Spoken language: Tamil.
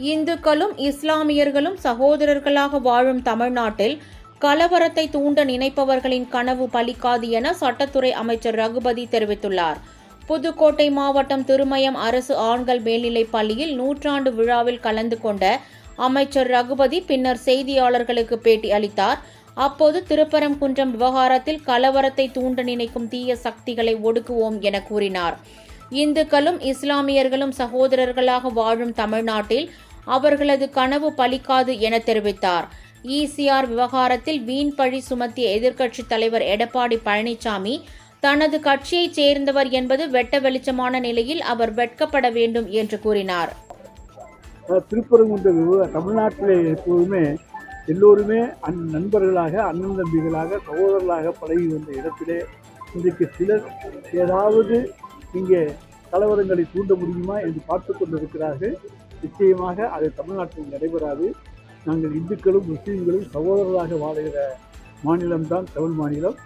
இந்துக்களும் இஸ்லாமியர்களும் சகோதரர்களாக வாழும் தமிழ்நாட்டில் கலவரத்தை தூண்ட நினைப்பவர்களின் கனவு பலிக்காது என சட்டத்துறை அமைச்சர் ரகுபதி தெரிவித்துள்ளார். புதுக்கோட்டை மாவட்டம் திருமயம் அரசு ஆண்கள் மேல்நிலைப் பள்ளியில் நூற்றாண்டு விழாவில் கலந்து கொண்ட அமைச்சர் ரகுபதி பின்னர் செய்தியாளர்களுக்கு பேட்டி அளித்தார். அப்போது திருப்பரங்குன்றம் விவகாரத்தில் கலவரத்தை தூண்ட நினைக்கும் தீய சக்திகளை ஒடுக்குவோம் என கூறினார். இந்துக்களும் இஸ்லாமியர்களும் சகோதரர்களாக வாழும் தமிழ்நாட்டில் அவர்களது கனவு பலிக்காது என தெரிவித்தார். இசிஆர் விவகாரத்தில் வீண் பழி சுமத்திய எதிர்க்கட்சித் தலைவர் எடப்பாடி பழனிசாமி தனது கட்சியைச் சேர்ந்தவர் என்பது வெட்ட வெளிச்சமான நிலையில் அவர் வெட்கப்பட வேண்டும் என்று கூறினார். திருப்பரங்குன்ற விவ தமிழ்நாட்டிலே எப்போதுமே எல்லோருமே அந் நண்பர்களாக அண்ணன் தம்பிகளாக சகோதரர்களாக பழகி வந்த இடத்திலே இன்றைக்கு சிலர் ஏதாவது இங்கே கலவரங்களை தூண்ட முடியுமா என்று பார்த்து கொண்டிருக்கிறார்கள். நிச்சயமாக அது தமிழ்நாட்டில் நடைபெறாது. நாங்கள் இந்துக்களும் முஸ்லீம்களும் சகோதரராக வாழுகிற மாநிலம்தான் தமிழ் மாநிலம்.